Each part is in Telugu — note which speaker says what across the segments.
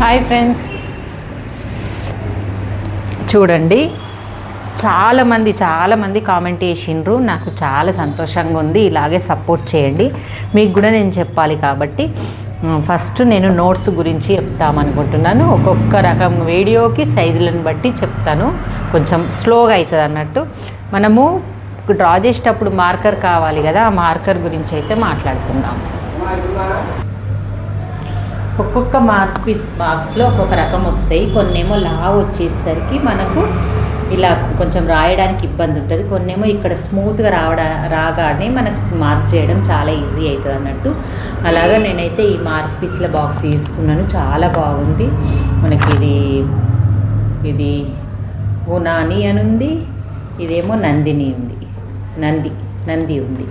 Speaker 1: హాయ్ ఫ్రెండ్స్ చూడండి చాలామంది చాలామంది కామెంట్ చేసిండ్రు. నాకు చాలా సంతోషంగా ఉంది. ఇలాగే సపోర్ట్ చేయండి. మీకు కూడా నేను చెప్పాలి కాబట్టి ఫస్ట్ నేను నోట్స్ గురించి చెప్తామనుకుంటున్నాను. ఒక్కొక్క రకం వీడియోకి సైజులను బట్టి చెప్తాను. కొంచెం స్లోగా అవుతుంది అన్నట్టు. మనము డ్రా చేసేటప్పుడు మార్కర్ కావాలి కదా ఆ మార్కర్ గురించి అయితే మాట్లాడుకుందాం. ఒక్కొక్క మార్క్ పీస్ బాక్స్లో ఒక్కొక్క రకం వస్తాయి. కొన్నేమో లావ్ వచ్చేసరికి మనకు ఇలా కొంచెం రాయడానికి ఇబ్బంది ఉంటుంది. కొన్నేమో ఇక్కడ స్మూత్గా రావడా రాగానే మనకు మార్క్ చేయడం చాలా ఈజీ అవుతుంది అన్నట్టు. అలాగా నేనైతే ఈ మార్క్ పీస్ల బాక్స్ తీసుకున్నాను. చాలా బాగుంది. మనకి ఇది ఇది ఉనాని అని ఉంది. ఇదేమో నందిని ఉంది. నంది నంది ఉంది.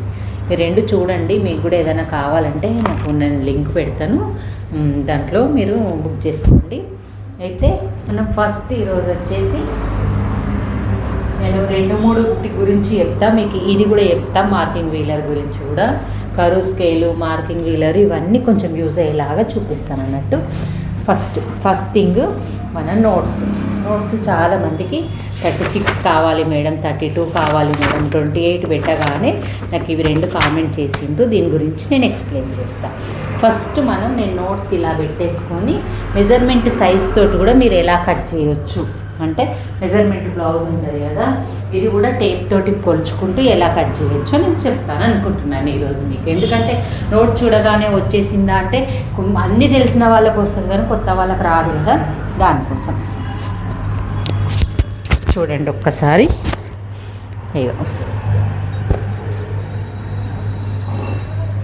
Speaker 1: ఈ రెండు చూడండి. మీకు కూడా ఏదైనా కావాలంటే నాకు నేను లింక్ పెడతాను. దాంట్లో మీరు బుక్ చేసుకోండి. అయితే మనం ఫస్ట్ ఈరోజు వచ్చేసి నేను రెండు మూడు గురించి చెప్తా. మీకు ఇది కూడా చెప్తా మార్కింగ్ వీలర్ గురించి కూడా. కరువు స్కేలు మార్కింగ్ వీలర్ ఇవన్నీ కొంచెం యూజ్ అయ్యేలాగా చూపిస్తాను అన్నట్టు. ఫస్ట్ ఫస్ట్ థింగ్ మన నోట్స్. నోట్స్ చాలా మందికి థర్టీ సిక్స్ కావాలి మేడం థర్టీ టూ కావాలి మేడం ట్వంటీ ఎయిట్ పెట్టగానే నాకు ఇవి రెండు కామెంట్ చేసిండ్రు. దీని గురించి నేను ఎక్స్ప్లెయిన్ చేస్తాను ఫస్ట్ మనం నేను నోట్స్ ఇలా పెట్టేసుకొని మెజర్మెంట్ సైజ్ తోటి కూడా మీరు ఎలా కట్ చేయొచ్చు. అంటే మెజర్మెంట్ బ్లౌజ్ ఉంటుంది కదా ఇది కూడా టేప్ తోటి కొలుచుకుంటూ ఎలా కట్ చేయొచ్చో నేను చెప్తాను అనుకుంటున్నాను ఈరోజు మీకు. ఎందుకంటే నోట్ చూడగానే వచ్చేసిందా అంటే అన్నీ తెలిసిన వాళ్ళకి వస్తుంది కానీ కొత్త వాళ్ళకి రాదు కదా దానికోసం. చూడండి ఒక్కసారి. అయ్యో.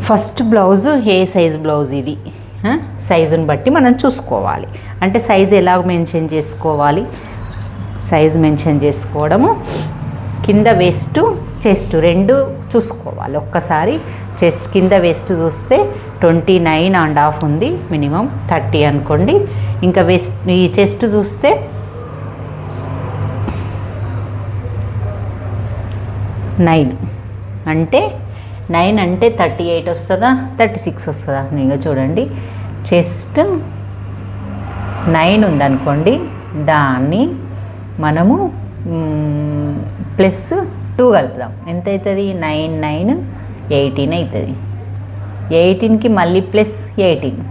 Speaker 1: ఫస్ట్ బ్లౌజ్ ఏ సైజ్ బ్లౌజ్ ఇది? సైజుని బట్టి మనం చూసుకోవాలి. అంటే సైజ్ ఎలా మెన్షన్ చేసుకోవాలి? సైజ్ మెన్షన్ చేసుకోవడము. కింద వేస్ట్ చెస్ట్ రెండు చూసుకోవాలి. ఒక్కసారి చెస్ట్ కింద వేస్ట్ చూస్తే ట్వంటీ నైన్ అండ్ హాఫ్ ఉంది మినిమం థర్టీ అనుకోండి. ఇంకా వేస్ట్ ఈ చెస్ట్ చూస్తే నైన్. అంటే నైన్ అంటే థర్టీ ఎయిట్ వస్తుందా? థర్టీ సిక్స్ వస్తుందా? ఇంకా చూడండి. చెస్ట్ నైన్ ఉందనుకోండి. దాన్ని మనము ప్లస్ టూ కలుపుదాం. ఎంత అవుతుంది నైన్ నైన్ ఎయిటీన్ అవుతుంది ఎయిటీన్కి మళ్ళీ ప్లస్ ఎయిటీన్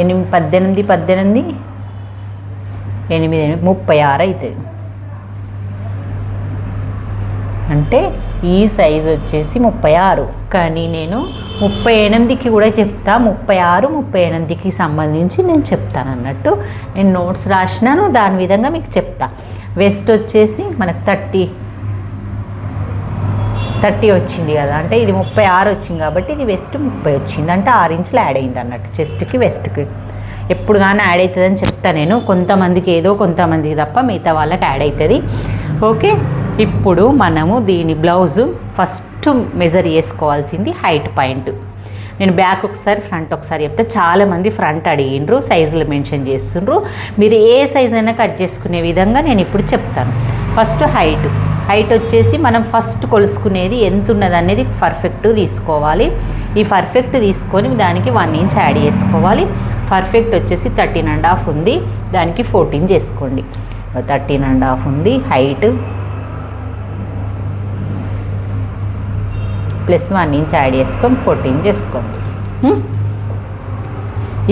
Speaker 1: ఎనిమిది పద్దెనిమిది పద్దెనిమిది ఎనిమిది ఎనిమిది ముప్పై ఆరు అవుతుంది అంటే ఈ సైజ్ వచ్చేసి ముప్పై ఆరు. కానీ నేను ముప్పై ఎనిమిదికి కూడా చెప్తా. ముప్పై ఆరు ముప్పై ఎనిమిదికి సంబంధించి నేను చెప్తాను అన్నట్టు. నేను నోట్స్ రాసినాను దాని విధంగా మీకు చెప్తా. వెస్ట్ వచ్చేసి మనకు థర్టీ. థర్టీ వచ్చింది కదా. అంటే ఇది ముప్పై ఆరు వచ్చింది కాబట్టి ఇది వెస్ట్ ముప్పై వచ్చింది. అంటే ఆరు ఇంచులు యాడ్ అయింది అన్నట్టు చెస్ట్కి వెస్ట్కి ఎప్పుడు కానీ యాడ్ అవుతుందని చెప్తా నేను. కొంతమందికి ఏదో కొంతమందికి తప్ప మిగతా వాళ్ళకి యాడ్ అవుతుంది. ఓకే? ఇప్పుడు మనము దీని బ్లౌజు ఫస్ట్ మెజర్ చేసుకోవాల్సింది హైట్ పాయింట్ నేను బ్యాక్ ఒకసారి ఫ్రంట్ ఒకసారి చెప్తే చాలామంది ఫ్రంట్ అడిగిండ్రు సైజులు మెన్షన్ చేస్తుండ్రు. మీరు ఏ సైజ్ అయినా కట్ చేసుకునే విధంగా నేను ఇప్పుడు చెప్తాను. ఫస్ట్ హైట్ హైట్ వచ్చేసి మనం ఫస్ట్ కొలుసుకునేది ఎంత ఉన్నది అనేది పర్ఫెక్ట్ తీసుకోవాలి. ఈ పర్ఫెక్ట్ తీసుకొని దానికి వన్ ఇంచ్ యాడ్ చేసుకోవాలి. పర్ఫెక్ట్ వచ్చేసి థర్టీన్ అండ్ హాఫ్ ఉంది. దానికి ఫోర్టీన్ చేసుకోండి. థర్టీన్ అండ్ హాఫ్ ఉంది. Height plus one inch add చేసుకొని ఫోర్టీన్ చేసుకోండి.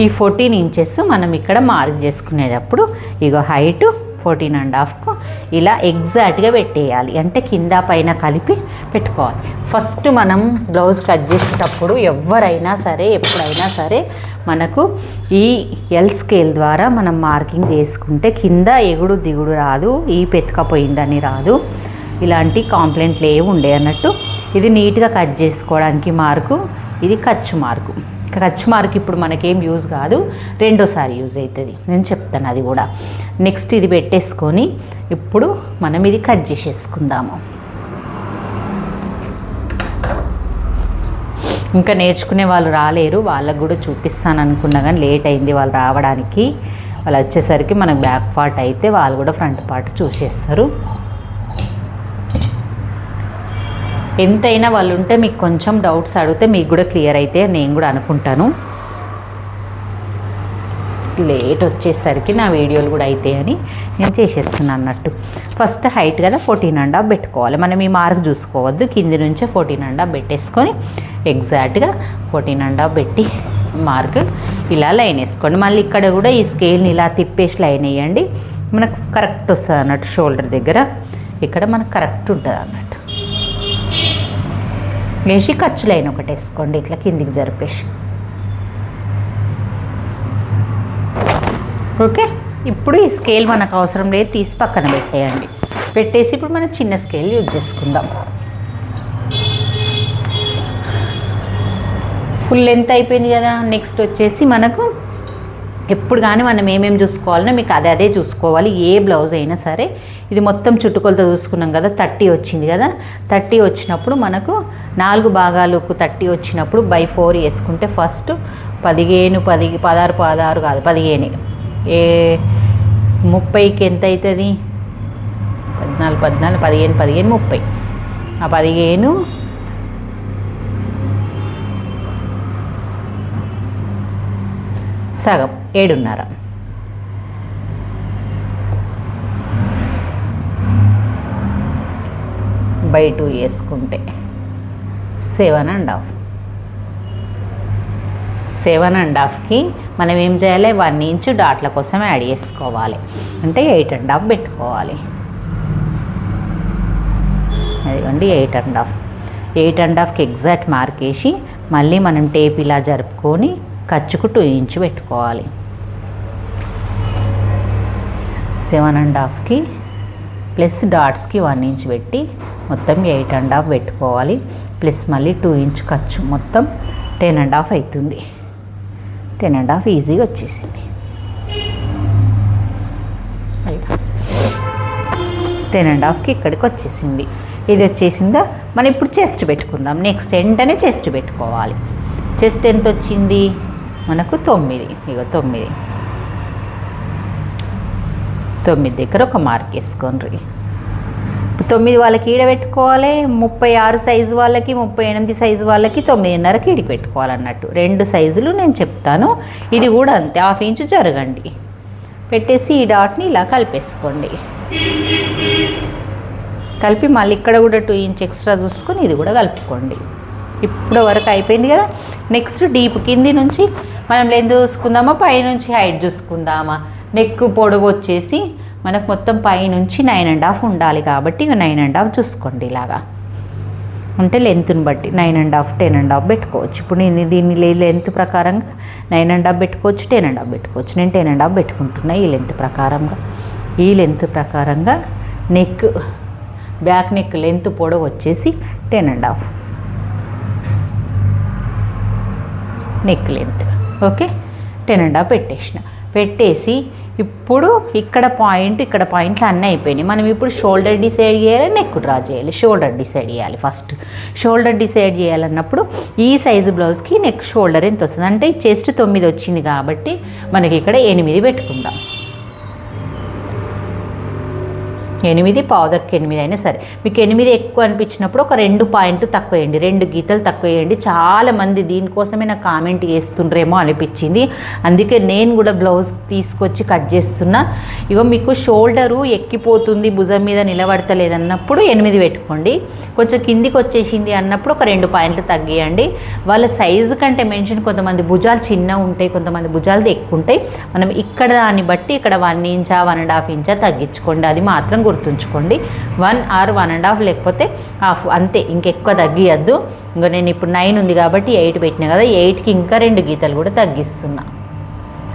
Speaker 1: ఈ ఫోర్టీన్ ఇంచెస్ మనం ఇక్కడ మార్క్ చేసుకునేటప్పుడు ఇగో హైట్ ఫోర్టీన్ అండ్ హాఫ్కు ఇలా ఎగ్జాక్ట్గా పెట్టేయాలి. అంటే కింద పైన కలిపి పెట్టుకోవాలి. ఫస్ట్ మనం బ్లౌజ్ కట్ చేసేటప్పుడు ఎవరైనా సరే ఎప్పుడైనా సరే మనకు ఈ ఎల్ స్కేల్ ద్వారా మనం మార్కింగ్ చేసుకుంటే కింద ఎగుడు దిగుడు రాదు ఈ పెతకపోయిందని రాదు. ఇలాంటి కాంప్లైంట్లు ఏవి ఉండే అన్నట్టు ఇది నీట్గా కట్ చేసుకోవడానికి మార్కు ఇది ఖర్చు మార్కు. ఖర్చు మార్క్ ఇప్పుడు మనకేం యూజ్ కాదు రెండోసారి యూజ్ అవుతుంది నేను చెప్తాను అది కూడా. నెక్స్ట్ ఇది పెట్టేసుకొని ఇప్పుడు మనం ఇది కట్ చేసేసుకుందాము. ఇంకా నేర్చుకునే వాళ్ళు రాలేరు వాళ్ళకు కూడా చూపిస్తాను అనుకున్నా కానీ లేట్ అయింది వాళ్ళు రావడానికి. వాళ్ళు వచ్చేసరికి మనకు బ్యాక్ పార్ట్ అయితే వాళ్ళు కూడా ఫ్రంట్ పార్ట్ చూసేస్తారు. ఎంతైనా వాళ్ళు ఉంటే మీకు కొంచెం డౌట్స్ అడిగితే మీకు కూడా క్లియర్ అయితే నేను కూడా అనుకుంటాను. లేట్ వచ్చేసరికి నా వీడియోలు కూడా అవుతాయని నేను చేసేస్తున్నాను అన్నట్టు. ఫస్ట్ హైట్ కదా ఫోర్టీన్ అండ్ హాఫ్ పెట్టుకోవాలి. మనం ఈ మార్క్ చూసుకోవద్దు. కింది నుంచే ఫోర్టీన్ అండ్ హాఫ్ పెట్టేసుకొని ఎగ్జాక్ట్గా ఫోర్టీన్ అండ్ హాఫ్ పెట్టి మార్క్ ఇలా లైన్ వేసుకోండి. మళ్ళీ ఇక్కడ కూడా ఈ స్కేల్ని ఇలా తిప్పేసి లైన్ వేయండి. మనకు కరెక్ట్ వస్తుంది అన్నట్టు షోల్డర్ దగ్గర. ఇక్కడ మనకు కరెక్ట్ ఉంటుంది అన్నట్టు. వేసి ఖర్చు లైన్ ఒకటి వేసుకోండి ఇట్లా కిందికి జరిపేసి. ఓకే? ఇప్పుడు ఈ స్కేల్ మనకు అవసరం లేదు తీసి పక్కన పెట్టేయండి. పెట్టేసి ఇప్పుడు మనం చిన్న స్కేల్ యూజ్ చేసుకుందాం. ఫుల్ లెంత్ అయిపోయింది కదా నెక్స్ట్ వచ్చేసి మనకు ఎప్పుడు కానీ మనం ఏమేమి చూసుకోవాలన్నా మీకు అదే అదే చూసుకోవాలి. ఏ బ్లౌజ్ అయినా సరే ఇది మొత్తం చుట్టుకొలతో చూసుకున్నాం కదా థర్టీ వచ్చింది కదా. థర్టీ వచ్చినప్పుడు మనకు నాలుగు భాగాలకు థర్టీ వచ్చినప్పుడు బై ఫోర్ వేసుకుంటే ఫస్ట్ పదిహేను పది పదహారు పదహారు కాదు పదిహేను. ఏ ముప్పైకి ఎంత అవుతుంది? పద్నాలుగు పద్నాలుగు పదిహేను పదిహేను ముప్పై. ఆ పదిహేను సగం ఏడున్నర. బై టూ వేసుకుంటే seven and half. Seven and హాఫ్కి మనం ఏం చేయాలి? వన్ ఇంచ్ డాట్ల కోసం యాడ్ చేసుకోవాలి. అంటే ఎయిట్ అండ్ హాఫ్ పెట్టుకోవాలి. అదిగోండి eight and half. Eight and హాఫ్కి exact mark వేసి మళ్ళీ మనం టేప్ ఇలా జరుపుకొని ఖర్చుకు టూ ఇంచ్ పెట్టుకోవాలి. సెవెన్ అండ్ హాఫ్కి ప్లస్ డాట్స్కి వన్ ఇంచ్ పెట్టి మొత్తం ఎయిట్ అండ్ హాఫ్ పెట్టుకోవాలి. ప్లస్ మళ్ళీ టూ ఇంచ్ ఖర్చు మొత్తం టెన్ అండ్ హాఫ్ అవుతుంది టెన్ అండ్ హాఫ్ ఈజీగా వచ్చేసింది. టెన్ అండ్ హాఫ్కి ఇక్కడికి వచ్చేసింది. ఇది వచ్చేసిందా? మనం ఇప్పుడు చెస్ట్ పెట్టుకుందాం. నెక్స్ట్ వెంటనే చెస్ట్ పెట్టుకోవాలి. చెస్ట్ ఎంత వచ్చింది? మనకు తొమ్మిది. ఇక తొమ్మిది. తొమ్మిది దగ్గర ఒక మార్క్ వేసుకోండి తొమ్మిది వాళ్ళకి ఈడ పెట్టుకోవాలి ముప్పై ఆరు సైజు వాళ్ళకి ముప్పై ఎనిమిది సైజు వాళ్ళకి తొమ్మిదిన్నరకి ఈడికి పెట్టుకోవాలన్నట్టు. రెండు సైజులు నేను చెప్తాను. ఇది కూడా అంతే హాఫ్ ఇంచు జరగండి. పెట్టేసి ఈ డాట్ని ఇలా కలిపేసుకోండి. కలిపి మళ్ళీ ఇక్కడ కూడా టూ ఇంచ్ ఎక్స్ట్రా చూసుకొని ఇది కూడా కలుపుకోండి. ఇప్పుడు వరకు అయిపోయింది కదా. నెక్స్ట్ డీప్ కింది నుంచి మనం లెంత్ చూసుకుందామా? పైనుంచి హైట్ చూసుకుందామా? నెక్ పొడవు వచ్చేసి మనకు మొత్తం పైనుంచి నైన్ అండ్ హాఫ్ ఉండాలి కాబట్టి నైన్ అండ్ హాఫ్ చూసుకోండి ఇలాగా. అంటే లెంత్ని బట్టి nine and half ten and half పెట్టుకోవచ్చు. ఇప్పుడు నేను దీన్ని లెంత్ ప్రకారంగా నైన్ అండ్ హాఫ్ పెట్టుకోవచ్చు టెన్ అండ్ హాఫ్ పెట్టుకోవచ్చు. నేను టెన్ అండ్ హాఫ్ పెట్టుకుంటున్నా ఈ లెంత్ ప్రకారంగా. ఈ లెంత్ ప్రకారంగా నెక్ బ్యాక్ నెక్ లెంత్ పొడవు వచ్చేసి ten and half neck length okay? Ten and half పెట్టేసిన. పెట్టేసి ఇప్పుడు ఇక్కడ పాయింట్ ఇక్కడ పాయింట్లు అన్నీ అయిపోయినాయి. మనం ఇప్పుడు షోల్డర్ డిసైడ్ చేయాలి నెక్ డ్రా చేయాలి. షోల్డర్ డిసైడ్ చేయాలి ఫస్ట్. షోల్డర్ డిసైడ్ చేయాలన్నప్పుడు ఈ సైజు బ్లౌజ్కి నెక్ షోల్డర్ ఎంత వస్తుంది? అంటే చెస్ట్ తొమ్మిది వచ్చింది కాబట్టి మనకి ఇక్కడ ఎనిమిది పెట్టుకుందాం. ఎనిమిది పావుదర్కి ఎనిమిది అయినా సరే. మీకు ఎనిమిది ఎక్కువ అనిపించినప్పుడు ఒక రెండు పాయింట్లు తక్కువ వేయండి రెండు గీతలు తక్కువ వేయండి చాలామంది దీనికోసమే నాకు కామెంట్ చేస్తుండ్రేమో అనిపించింది. అందుకే నేను కూడా బ్లౌజ్ తీసుకొచ్చి కట్ చేస్తున్నా. ఇగో మీకు షోల్డరు ఎక్కిపోతుంది భుజం మీద నిలబడతలేదన్నప్పుడు ఎనిమిది పెట్టుకోండి. కొంచెం కిందికి వచ్చేసింది అన్నప్పుడు ఒక రెండు పాయింట్లు తగ్గియండి. వాళ్ళ సైజు కంటే మెన్షన్ కొంతమంది భుజాలు చిన్న ఉంటాయి కొంతమంది భుజాలు ఎక్కువ ఉంటాయి. మనం ఇక్కడ దాన్ని బట్టి ఇక్కడ వన్ ఇంచా వన్ అండ్ హాఫ్ ఇంచా తగ్గించుకోండి. అది మాత్రం గుర్తుంచుకోండి. One or one and half లేకపోతే హాఫ్. అంతే ఇంకెక్కువ తగ్గియద్దు. ఇంకా నేను ఇప్పుడు నైన్ ఉంది కాబట్టి ఎయిట్ పెట్టినా కదా ఎయిట్కి ఇంకా రెండు గీతలు కూడా తగ్గిస్తున్నా.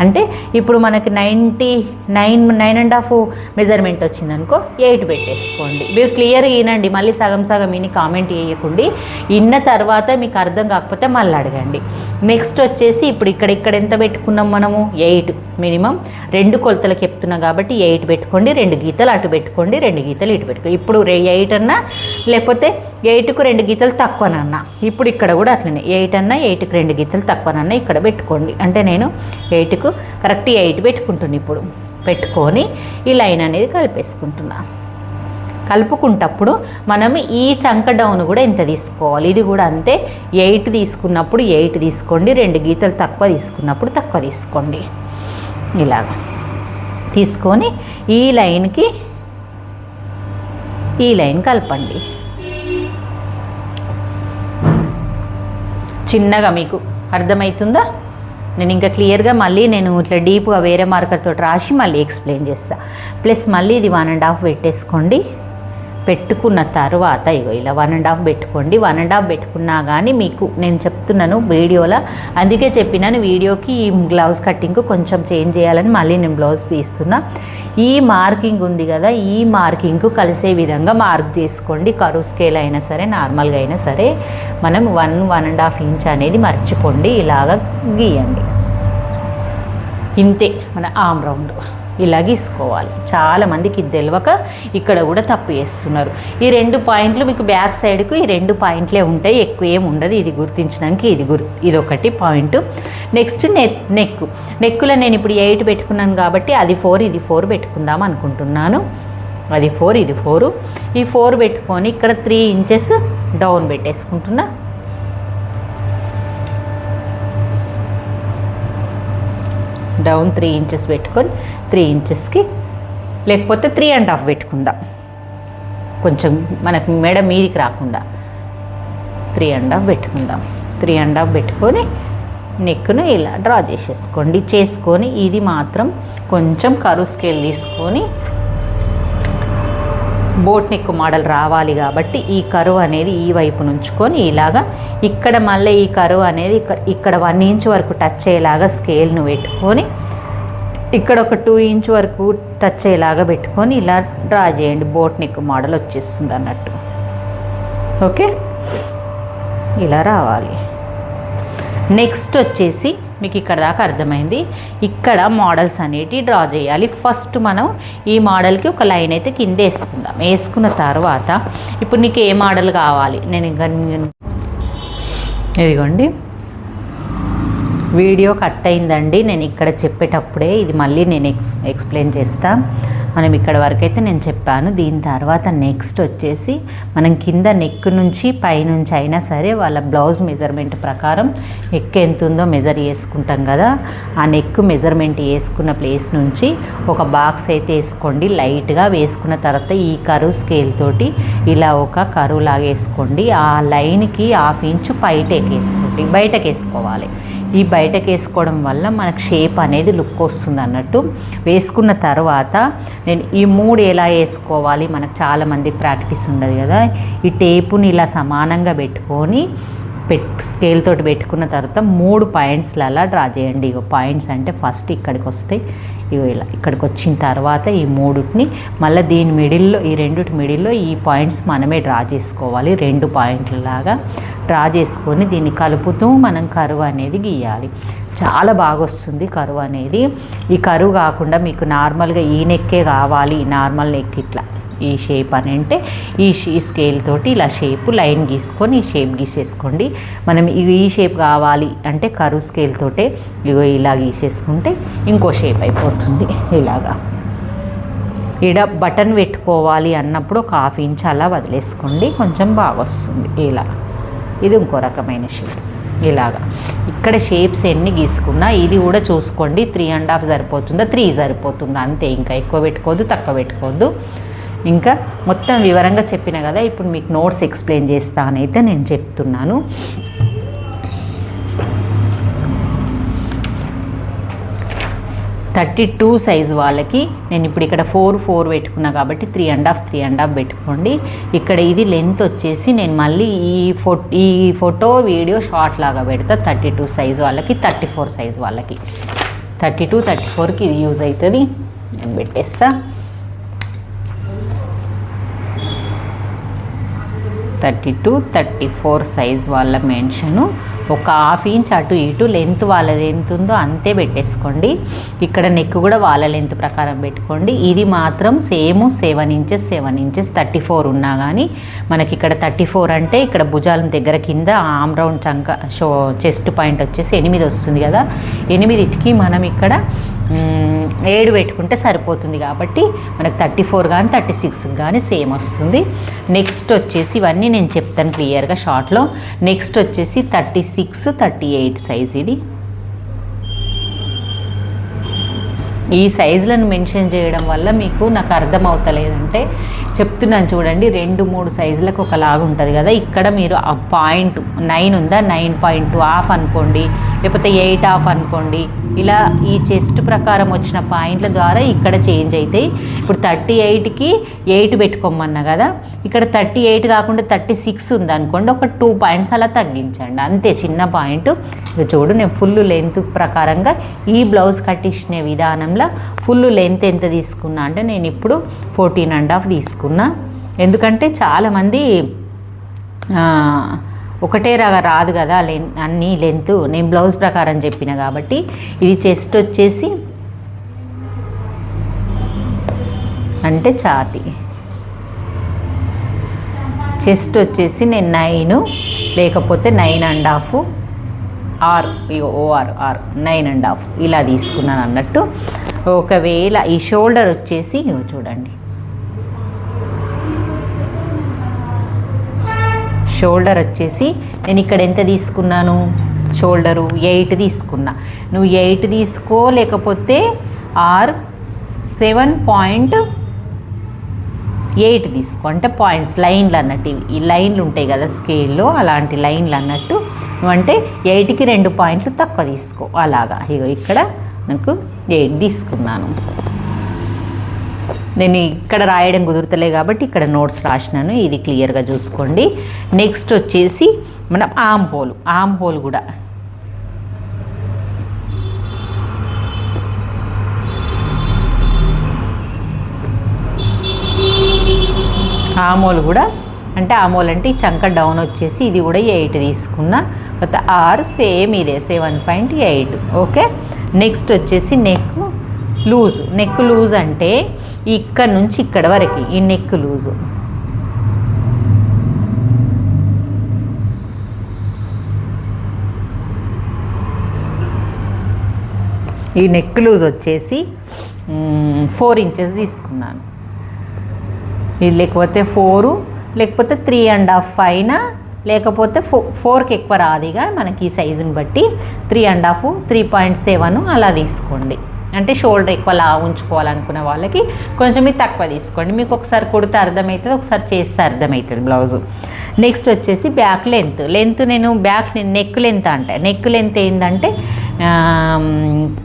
Speaker 1: అంటే ఇప్పుడు మనకి ninety nine nine and half measurement వచ్చిందనుకో ఎయిట్ పెట్టేసుకోండి. మీరు క్లియర్గా వినండి మళ్ళీ సగం సగం విని కామెంట్ చేయకండి. ఇన్న తర్వాత మీకు అర్థం కాకపోతే మళ్ళీ అడగండి. నెక్స్ట్ వచ్చేసి ఇప్పుడు ఇక్కడ ఇక్కడ ఎంత పెట్టుకున్నాం మనము? Eight minimum. రెండు కొలతలకు చెప్తున్నాం కాబట్టి ఎయిట్ పెట్టుకోండి రెండు గీతలు అటు పెట్టుకోండి రెండు గీతలు ఇటు పెట్టుకోండి. ఇప్పుడు ఎయిట్ అన్నా లేకపోతే ఎయిట్కు రెండు గీతలు తక్కువనన్నా. ఇప్పుడు ఇక్కడ కూడా అట్లనే. ఎయిట్ అన్నా ఎయిట్కి రెండు గీతలు తక్కువనన్నా ఇక్కడ పెట్టుకోండి. అంటే నేను ఎయిట్కు కరెక్ట్ ఎయిట్ పెట్టుకుంటున్నాను ఇప్పుడు. పెట్టుకొని ఈ లైన్ అనేది కలిపేసుకుంటున్నా. కలుపుకుంటప్పుడు మనం ఈ చంక డౌన్ కూడా ఇంత తీసుకోవాలి? ఇది కూడా అంతే. ఎయిట్ తీసుకున్నప్పుడు ఎయిట్ తీసుకోండి. రెండు గీతలు తక్కువ తీసుకున్నప్పుడు తక్కువ తీసుకోండి. ఇలాగ. తీసుకొని ఈ లైన్కి ఈ లైన్ కలపండి. చిన్నగా మీకు అర్థమవుతుందా నేను ఇంకా క్లియర్గా మళ్ళీ నేను ఇట్లా డీప్గా వేరే మార్కర్తో రాసి మళ్ళీ ఎక్స్ప్లెయిన్ చేస్తా. ప్లస్ మళ్ళీ ఇది వన్ అండ్ హాఫ్ పెట్టేసుకోండి. పెట్టుకున్న తర్వాత ఇగో ఇలా వన్ అండ్ హాఫ్ పెట్టుకోండి. వన్ అండ్ హాఫ్ పెట్టుకున్నా కానీ మీకు నేను చెప్తున్నాను వీడియోలో. అందుకే చెప్పినాను వీడియోకి ఈ గ్లౌజ్ కట్టింగ్ కొంచెం చేంజ్ చేయాలని మళ్ళీ నేను బ్లౌజ్ తీస్తున్నా. ఈ మార్కింగ్ ఉంది కదా ఈ మార్కింగ్ కలిసే విధంగా మార్క్ చేసుకోండి. కరువు స్కేల్ అయినా సరే నార్మల్గా అయినా సరే మనం one one and half inch అనేది మర్చిపోండి. ఇలాగ గీయండి. ఇంతే మన ఆమ్ రౌండ్ ఇలా గీసుకోవాలి. చాలామందికి ఇది తెలియక ఇక్కడ కూడా తప్పు చేస్తున్నారు. ఈ రెండు పాయింట్లు మీకు బ్యాక్ సైడ్కు ఈ రెండు పాయింట్లే ఉంటాయి. ఎక్కువ ఏమి ఉండదు. ఇది గుర్తించడానికి ఇది గుర్ ఇది ఒకటి పాయింట్. నెక్స్ట్ నెక్ నెక్ నెక్కులో నేను ఇప్పుడు ఎయిట్ పెట్టుకున్నాను కాబట్టి అది ఫోర్ ఇది ఫోర్ పెట్టుకుందాం అనుకుంటున్నాను. అది ఫోర్ ఇది ఫోరు. ఈ ఫోర్ పెట్టుకొని ఇక్కడ త్రీ ఇంచెస్ డౌన్ పెట్టేసుకుంటున్నా. డౌన్ త్రీ ఇంచెస్ పెట్టుకొని త్రీ ఇంచెస్కి లేకపోతే త్రీ అండ్ హాఫ్ పెట్టుకుందాం. కొంచెం మనకు మెడ మీదికి రాకుండా త్రీ అండ్ హాఫ్ పెట్టుకుందాం. త్రీ అండ్ హాఫ్ పెట్టుకొని నెక్ను ఇలా డ్రా చేసేసుకోండి. చేసుకొని ఇది మాత్రం కొంచెం కరువు స్కేల్ తీసుకొని బోట్ నెక్ మోడల్ రావాలి కాబట్టి ఈ కరువు అనేది ఈ వైపు నుంచుకొని ఇలాగా ఇక్కడ మళ్ళీ ఈ కరువు అనేది ఇక్కడ ఇక్కడ వన్ ఇంచ్ వరకు టచ్ అయ్యేలాగా స్కేల్ను పెట్టుకొని ఇక్కడ ఒక టూ ఇంచ్ వరకు టచ్ అయ్యేలాగా పెట్టుకొని ఇలా డ్రా చేయండి. బోట్ నెక్ మోడల్ వచ్చేస్తుంది అన్నట్టు. ఓకే ఇలా రావాలి. నెక్స్ట్ వచ్చేసి మీకు ఇక్కడ దాకా అర్థమైంది. ఇక్కడ మోడల్స్ అనేటివి డ్రా చేయాలి. ఫస్ట్ మనం ఈ మోడల్కి ఒక లైన్ అయితే కింద వేసుకుందాం. వేసుకున్న తర్వాత ఇప్పుడు నీకు ఏ మోడల్ కావాలి? నేను ఇంకా ఇదిగోండి. వీడియో కట్ అయిందండి. నేను ఇక్కడ చెప్పేటప్పుడే ఇది మళ్ళీ నేను ఎక్స్ ఎక్స్ప్లెయిన్ చేస్తాను మనం ఇక్కడ వరకు అయితే నేను చెప్పాను. దీని తర్వాత నెక్స్ట్ వచ్చేసి మనం కింద నెక్ నుంచి పైనుంచి అయినా సరే వాళ్ళ బ్లౌజ్ మెజర్మెంట్ ప్రకారం నెక్ ఎంత ఉందో మెజర్ చేసుకుంటాం కదా. ఆ నెక్ మెజర్మెంట్ వేసుకున్న ప్లేస్ నుంచి ఒక బాక్స్ అయితే వేసుకోండి. లైట్గా వేసుకున్న తర్వాత ఈ కరువు స్కేల్ తోటి ఇలా ఒక కరువు లాగా వేసుకోండి. ఆ లైన్కి హాఫ్ ఇంచు బయటకి వేసుకోండి. బయటకు వేసుకోవాలి. ఈ బయటకు వేసుకోవడం వల్ల మనకు షేప్ అనేది లుక్ వస్తుంది అన్నట్టు. వేసుకున్న తర్వాత నేను ఈ మూడు ఎలా వేసుకోవాలి? మనకు చాలామంది ప్రాక్టీస్ ఉండదు కదా. ఈ టేపుని ఇలా సమానంగా పెట్టుకొని పెట్ స్కేల్ తోటి పెట్టుకున్న తర్వాత మూడు పాయింట్స్లలో డ్రా చేయండి. పాయింట్స్ అంటే ఫస్ట్ ఇక్కడికి వస్తాయి. ఇలా ఇక్కడికి వచ్చిన తర్వాత ఈ మూడుని మళ్ళీ దీని మిడిల్లో ఈ రెండుటి మిడిల్లో ఈ పాయింట్స్ మనమే డ్రా చేసుకోవాలి. రెండు పాయింట్లలాగా డ్రా చేసుకొని దీన్ని కలుపుతూ మనం కరువు అనేది గీయాలి. చాలా బాగా వస్తుంది కరువు అనేది. ఈ కరువు కాకుండా మీకు నార్మల్గా ఈ నెక్కే కావాలి. నార్మల్ నెక్ ఇట్లా. ఈ షేప్ అని అంటే ఈ స్కేల్ తోటి ఇలా షేప్ లైన్ గీసుకొని ఈ షేప్ గీసేసుకోండి. మనం ఈ షేప్ కావాలి అంటే కరువు స్కేల్ తోటే ఇగో ఇలా గీసేసుకుంటే ఇంకో షేప్ అయిపోతుంది ఇలాగా. ఇడ బటన్ పెట్టుకోవాలి అన్నప్పుడు ఒక హాఫ్ ఇంచ్ అలా వదిలేసుకోండి. కొంచెం బాగా వస్తుంది. ఇలా. ఇది ఇంకో రకమైన షేప్ ఇలాగా. ఇక్కడ షేప్స్ ఎన్ని గీసుకున్నా ఇది కూడా చూసుకోండి. త్రీ అండ్ హాఫ్ సరిపోతుందా? త్రీ సరిపోతుందా? అంతే. ఇంకా ఎక్కువ పెట్టుకోవద్దు తక్కువ పెట్టుకోవద్దు. ఇంకా మొత్తం వివరంగా చెప్పిన కదా ఇప్పుడు మీకు నోట్స్ ఎక్స్ప్లెయిన్ చేస్తానైతే నేను చెప్తున్నాను. థర్టీ టూ సైజ్ వాళ్ళకి నేను ఇప్పుడు ఇక్కడ ఫోర్ ఫోర్ పెట్టుకున్నా కాబట్టి three and half three and half పెట్టుకోండి. ఇక్కడ ఇది లెంత్ వచ్చేసి నేను మళ్ళీ ఈ ఫో ఈ ఫోటో వీడియో షార్ట్ లాగా పెడతా. థర్టీ టూ సైజ్ వాళ్ళకి థర్టీ ఫోర్ సైజ్ వాళ్ళకి. థర్టీ టూ థర్టీ ఫోర్కి ఇది యూజ్ అవుతుంది. నేను పెట్టేస్తా. Thirty two thirty four size వాళ్ళ మెన్షను ఒక హాఫ్ ఇంచ్ అటు ఇటు లెంత్ వాళ్ళది ఎంత ఉందో అంతే పెట్టేసుకోండి. ఇక్కడ నెక్ కూడా వాళ్ళ లెంత్ ప్రకారం పెట్టుకోండి. ఇది మాత్రం same seven inches seven inches thirty four ఉన్నా కానీ మనకి ఇక్కడ థర్టీ ఫోర్ అంటే ఇక్కడ భుజాల దగ్గర కింద ఆమ్ రౌండ్ చంక షో చెస్ట్ పాయింట్ వచ్చేసి ఎనిమిది వస్తుంది కదా. ఎనిమిదిటికి మనం ఇక్కడ ఏడు పెట్టుకుంటే సరిపోతుంది కాబట్టి మనకు థర్టీ ఫోర్ కానీ థర్టీ సిక్స్ కానీ సేమ్ వస్తుంది. నెక్స్ట్ వచ్చేసి ఇవన్నీ నేను చెప్తాను క్లియర్గా షార్ట్లో. నెక్స్ట్ వచ్చేసి thirty six thirty eight size ఇది. ఈ సైజులను మెన్షన్ చేయడం వల్ల మీకు నాకు అర్థం అవుతలేదంటే చెప్తున్నాను చూడండి రెండు మూడు సైజులకు ఒకలాగా ఉంటుంది కదా. ఇక్కడ మీరు ఆ పాయింట్ నైన్ ఉందా? నైన్ పాయింట్ టూ ఆఫ్ అనుకోండి లేకపోతే ఎయిట్ హాఫ్ అనుకోండి. ఇలా ఈ చెస్ట్ ప్రకారం వచ్చిన పాయింట్ల ద్వారా ఇక్కడ చేంజ్ అవుతాయి ఇప్పుడు థర్టీ ఎయిట్కి ఎయిట్ పెట్టుకోమన్నా కదా ఇక్కడ థర్టీ ఎయిట్ కాకుండా థర్టీ సిక్స్ ఉందనుకోండి ఒక టూ పాయింట్స్ అలా తగ్గించండి. అంతే చిన్న పాయింట్. ఇక చూడు నేను ఫుల్ లెంత్ ప్రకారంగా ఈ బ్లౌజ్ కట్టించిన విధానంలో ఫుల్ లెంత్ ఎంత తీసుకున్నా అంటే నేను ఇప్పుడు ఫోర్టీన్ అండ్ హాఫ్ తీసుకున్నా. ఎందుకంటే చాలామంది ఒకటే రగా రాదు కదా లెన్ అన్ని లెంత్. నేను బ్లౌజ్ ప్రకారం చెప్పిన కాబట్టి ఇది చెస్ట్ వచ్చేసి అంటే ఛాతి. చెస్ట్ వచ్చేసి నేను నైన్ లేకపోతే nine and half or O R or nine and half ఇలా తీసుకున్నాను అన్నట్టు. ఒకవేళ ఈ షోల్డర్ వచ్చేసి చూడండి. షోల్డర్ వచ్చేసి నేను ఇక్కడ ఎంత తీసుకున్నాను? షోల్డరు ఎయిట్ తీసుకున్నా. నువ్వు ఎయిట్ తీసుకో లేకపోతే ఆర్ సెవెన్ పాయింట్ ఎయిట్ తీసుకో. అంటే పాయింట్స్ లైన్లు అన్నట్టు ఇవి. ఈ లైన్లు ఉంటాయి కదా స్కేల్లో అలాంటి లైన్లు అన్నట్టు. నువ్వంటే ఎయిట్కి రెండు పాయింట్లు తక్కువ తీసుకో. అలాగా. ఇగో ఇక్కడ నాకు ఎయిట్ తీసుకున్నాను. నేను ఇక్కడ రాయడం కుదురుతలే కాబట్టి ఇక్కడ నోట్స్ రాసినాను ఇది క్లియర్గా చూసుకోండి. నెక్స్ట్ వచ్చేసి మనం ఆమ్ హోల్ ఆమ్ హోల్ కూడా. ఆమోల్ కూడా అంటే ఆమోల్ అంటే ఈ చంక డౌన్ వచ్చేసి ఇది కూడా ఎయిట్ తీసుకున్నా కొత్త ఆర్ సేమ్ ఇదే seven point eight okay? Next వచ్చేసి నెక్ లూజ్. నెక్ లూజ్ అంటే ఇక్కడ నుంచి ఇక్కడ వరకు ఈ నెక్ లూజ్. ఈ నెక్ లూజ్ వచ్చేసి ఫోర్ ఇంచెస్ తీసుకున్నాను. ఇది లేకపోతే ఫోరు లేకపోతే త్రీ అండ్ హాఫ్ అయినా లేకపోతే ఫో ఫోర్కి ఎక్కువ రాదిగా మనకి సైజుని బట్టి three and half three point seven అలా తీసుకోండి. అంటే షోల్డర్ ఎక్కువ లా ఉంచుకోవాలనుకున్న వాళ్ళకి కొంచెం ఇది తక్కువ తీసుకోండి. మీకు ఒకసారి కుడితే అర్థమవుతుంది ఒకసారి చేస్తే అర్థమవుతుంది బ్లౌజు. నెక్స్ట్ వచ్చేసి బ్యాక్ లెంత్. లెంత్ నేను బ్యాక్ నెక్ లెంత్ అంటే. నెక్ లెంత్ ఏంటంటే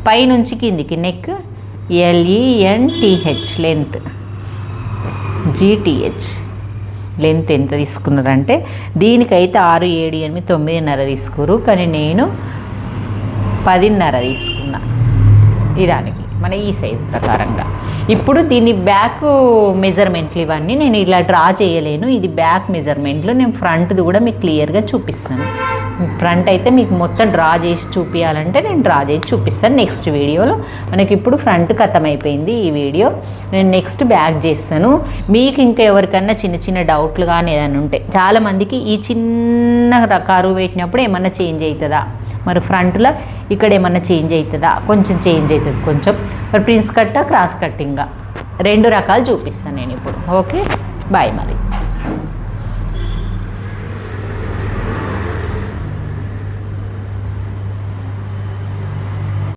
Speaker 1: పైనుంచి కిందికి neck L E N T H length. G T H length ఎంత తీసుకున్నారంటే దీనికైతే ఆరు ఏడు ఎనిమిది తొమ్మిదిన్నర తీసుకురు. కానీ నేను పదిన్నర తీసుకున్నా. ఇదానికి మన ఈ సైజ్ ప్రకారంగా. ఇప్పుడు దీని బ్యాక్ మెజర్మెంట్లు ఇవన్నీ నేను ఇలా డ్రా చేయలేను. ఇది బ్యాక్ మెజర్మెంట్లు. నేను ఫ్రంట్ది కూడా మీకు క్లియర్గా చూపిస్తాను. ఫ్రంట్ అయితే మీకు మొత్తం డ్రా చేసి చూపించాలంటే నేను డ్రా చేసి చూపిస్తాను నెక్స్ట్ వీడియోలో. మనకి ఇప్పుడు ఫ్రంట్ కథం అయిపోయింది ఈ వీడియో. నేను నెక్స్ట్ బ్యాక్ చేస్తాను. మీకు ఇంకా ఎవరికన్నా చిన్న చిన్న డౌట్లు కానీ ఏదైనా ఉంటే చాలామందికి ఈ చిన్న కరువు పెట్టినప్పుడు ఏమన్నా చేంజ్ అవుతుందా మరి ఫ్రంట్లో ఇక్కడ ఏమన్నా చేంజ్ అవుతుందా కొంచెం చేంజ్ అవుతుంది కొంచెం. మరి ప్రిన్స్ కట్ట క్రాస్ కట్టింగా. రెండు రకాలు చూపిస్తాను నేను ఇప్పుడు. ఓకే? బాయ్ మరి.